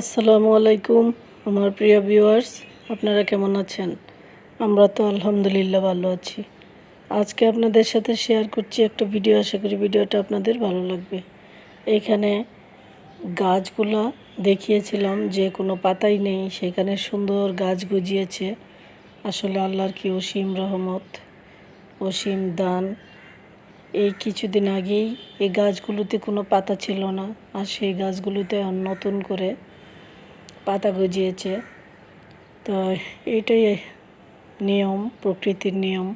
আসসালামু আলাইকুম, আমার প্রিয় ভিউয়ার্স আপনারা কেমন আছেন? আমরা তো আলহামদুলিল্লাহ ভালো আছি। আজকে আপনাদের সাথে শেয়ার করছি একটা ভিডিও আশা করি ভিডিওটা আপনাদের ভালো লাগবে। এখানে গাছগুলা দেখিয়েছিলাম, যে কোনো পাতাই নেই, সেখানে সুন্দর গাছ গজিয়েছে। আসলে আল্লাহর কি অসীম রহমত, অসীম দান। এই কিছুদিন আগেই এই গাছগুলোতে কোনো পাতা ছিল না, আর সেই গাছগুলোতে নতুন করে পাতা গজিয়েছে। তো এটাই নিয়ম, প্রকৃতির নিয়ম।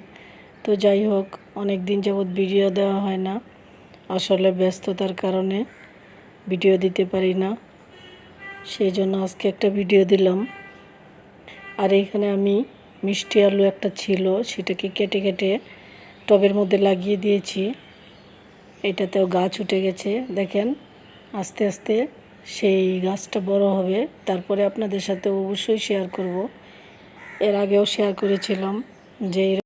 তো যাই হোক অনেক দিন যাবৎ ভিডিও দেওয়া হয় না। আসলে ব্যস্ততার কারণে ভিডিও দিতে পারি না। সেই জন্য আজকে একটা ভিডিও দিলাম। আর এখানে আমি মিষ্টি আলু একটা ছিল, সেটাকে কেটে কেটে টবের মধ্যে লাগিয়ে দিয়েছি। এটাতেও গাছ উঠে গেছে, দেখেন, আস্তে আস্তে। সেই গাছটা বড় হবে। তারপরে আপনাদের সাথে অবশ্যই শেয়ার করব। এর আগেও শেয়ার করেছিলাম যে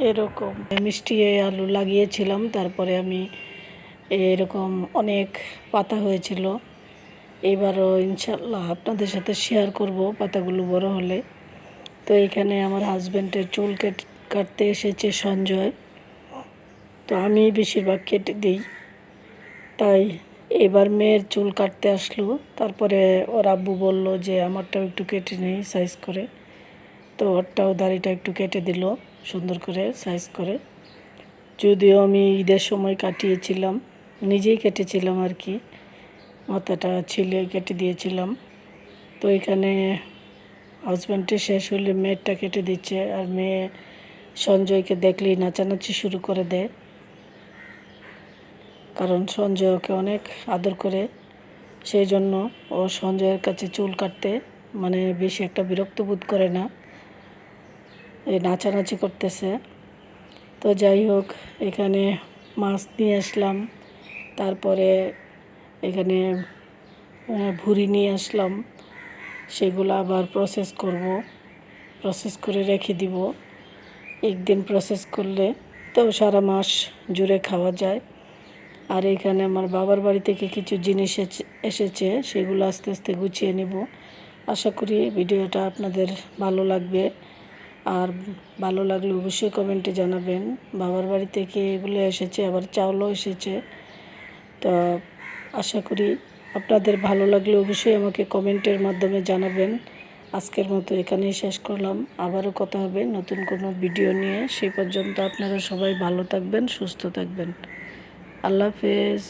এরকম মিষ্টি আলু লাগিয়েছিলাম। তারপরে আমি এরকম অনেক পাতা হয়েছিল। এবারও ইনশাল্লাহ আপনাদের সাথে শেয়ার করব পাতাগুলো বড় হলে। তো এখানে আমার হাজব্যান্ডের চুল কেটে কাটতে এসেছে সঞ্জয়। তো আমি বেশিরভাগ কেটে দিই। তাই এবার মেয়ের চুল কাটতে আসলো। তারপরে ওর আব্বু বলল যে, আমারটাও একটু কেটে নেই সাইজ করে। তো ওরটাও দাড়িটা একটু কেটে দিল সুন্দর করে সাইজ করে। যদিও আমি ঈদের সময় কাটিয়েছিলাম, নিজেই কেটেছিলাম আর কি। মাথাটা ছিলে কেটে দিয়েছিলাম। তো এখানে হাজব্যান্ডের শেষ হলে মেয়েরটা কেটে দিচ্ছে আর মেয়ে সঞ্জয়কে দেখলেই নাচানাচি শুরু করে দেয়। কারণ সঞ্জয় ওকে অনেক আদর করে। সেই জন্য ও সঞ্জয়ের কাছে চুল কাটতে মানে বেশি একটা বিরক্ত বোধ করে না। এই নাচানাচি করতেছে। তো যাই হোক, এখানে মাছ নিয়ে আসলাম। তারপরে এখানে ভুড়ি নিয়ে আসলাম। সেগুলো আবার প্রসেস করব। প্রসেস করে রেখে দিব। একদিন প্রসেস করলে তো সারা মাস জুড়ে খাওয়া যায়। আর এখানে আমার বাবার বাড়ি থেকে কিছু জিনিস এসেছে, সেগুলো আস্তে আস্তে গুছিয়ে নেব। আশা করি ভিডিওটা আপনাদের ভালো লাগবে। আর ভালো লাগলে অবশ্যই কমেন্টে জানাবেন। বাবার বাড়ি থেকে এগুলো এসেছে, আবার চাউলও এসেছে। তো আশা করি আপনাদের ভালো লাগলে অবশ্যই আমাকে কমেন্টের মাধ্যমে জানাবেন। আজকের মতো এখানেই শেষ করলাম। আবারও কথা হবে নতুন কোনো ভিডিও নিয়ে। সেই পর্যন্ত আপনারা সবাই ভালো থাকবেন, সুস্থ থাকবেন। আল্লাহ হাফেজ